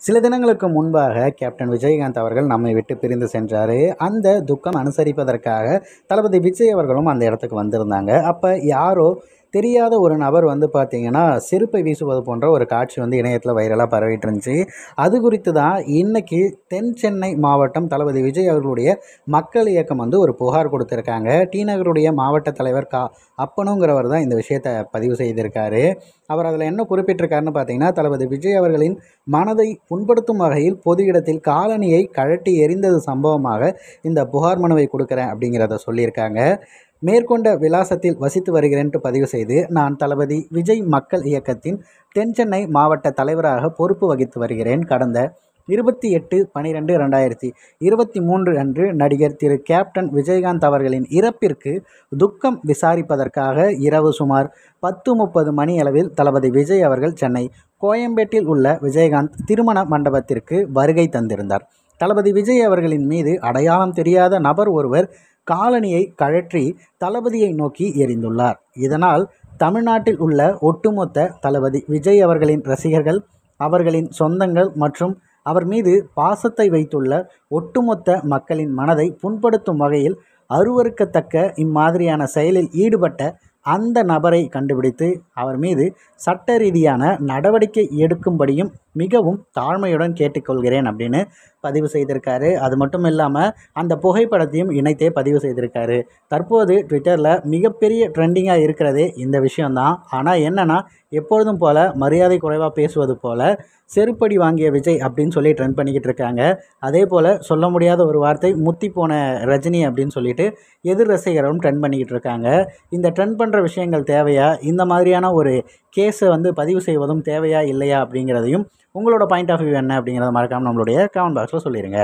சில தினங்களுக்கு முன்பாக கேப்டன் விஜயகாந்த் அவர்கள் நம்மை விட்டு பிரிந்து சென்றார். அந்த துக்கம் அனுசரிப்பதற்காக தளபதி விஜய் அவர்களும் அந்த இடத்துக்கு வந்திருந்தாங்க. அப்போ யாரோ தெரியாத ஒரு நபர் வந்து பார்த்திங்கன்னா செருப்பை வீசுவது போன்ற ஒரு காட்சி வந்து இணையத்தில் வைரலாக பரவிட்டு இருந்துச்சு அது குறித்து தான் இன்றைக்கி தென் சென்னை மாவட்டம் தளபதி விஜய் அவர்களுடைய மக்கள் இயக்கம் வந்து ஒரு புகார் கொடுத்துருக்காங்க. டி நகருடைய மாவட்ட தலைவர் கா அப்பனுங்கிறவர் தான் இந்த விஷயத்தை பதிவு செய்திருக்காரு. அவர் அதில் என்ன குறிப்பிட்டிருக்காருன்னு பார்த்தீங்கன்னா தளபதி விஜய் அவர்களின் மனதை புண்படுத்தும் வகையில் பொது இடத்தில் காலணியை கழட்டி எரிந்தது சம்பவமாக இந்த புகார் மனுவை கொடுக்குறேன் அப்படிங்கிறத சொல்லியிருக்காங்க. மேற்கொண்ட விலாசத்தில் வசித்து வருகிறேன்ட்டு பதிவு செய்து நான் தளபதி விஜய் மக்கள் இயக்கத்தின் தென் சென்னை மாவட்ட தலைவராக பொறுப்பு வகித்து வருகிறேன். கடந்த இருபத்தி எட்டு பனிரெண்டு ரெண்டாயிரத்தி இருபத்தி மூன்று அன்று நடிகர் திரு கேப்டன் விஜயகாந்த் அவர்களின் இறப்பிற்கு துக்கம் விசாரிப்பதற்காக இரவு சுமார் பத்து முப்பது மணி அளவில் தளபதி விஜய் அவர்கள் சென்னை கோயம்பேட்டில் உள்ள விஜயகாந்த் திருமண மண்டபத்திற்கு வருகை தந்திருந்தார். தளபதி விஜய் அவர்களின் மீது அடையாளம் தெரியாத நபர் ஒருவர் காலனியை கழற்றி தளபதியை நோக்கி எரிந்துள்ளார் இதனால் தமிழ்நாட்டில் உள்ள ஒட்டுமொத்த தளபதி விஜய் அவர்களின் ரசிகர்கள் அவர்களின் சொந்தங்கள் மற்றும் அவர் மீது பாசத்தை வைத்துள்ள ஒட்டுமொத்த மக்களின் மனதை புண்படுத்தும் வகையில் அருவருக்கத்தக்க இம்மாதிரியான செயலில் ஈடுபட்ட அந்த நபரை கண்டுபிடித்து அவர் மீது சட்ட ரீதியான நடவடிக்கை எடுக்கும்படியும் மிகவும் தாழ்மையுடன் கேட்டுக்கொள்கிறேன் அப்படின்னு பதிவு செய்திருக்காரு. அது மட்டும் இல்லாமல் அந்த புகைப்படத்தையும் இணைத்தே பதிவு செய்திருக்காரு. தற்போது ட்விட்டரில் மிகப்பெரிய ட்ரெண்டிங்காக இருக்கிறதே இந்த விஷயம்தான். ஆனால் என்னென்னா எப்பொழுதும் போல் மரியாதை குறைவாக பேசுவது போல் செருப்படி வாங்கிய விஜய் அப்படின்னு சொல்லி ட்ரெண்ட் பண்ணிக்கிட்டு இருக்காங்க. அதே போல் சொல்ல முடியாத ஒரு வார்த்தை முத்தி போன ரஜினி அப்படின்னு சொல்லிட்டு எதிர் ரசிகரும் ட்ரெண்ட் பண்ணிக்கிட்டு இருக்காங்க. இந்த ட்ரெண்ட் பண்ணுற விஷயங்கள் தேவையா? இந்த மாதிரியான ஒரு கேஸை வந்து பதிவு செய்வதும் தேவையா இல்லையா அப்படிங்கிறதையும் உங்களோட பாயிண்ட் ஆஃப் வியூ என்ன அப்படிங்கிறத மறக்காமல் நம்மளுடைய கமெண்ட் பாக்ஸில் சொல்லிடுங்க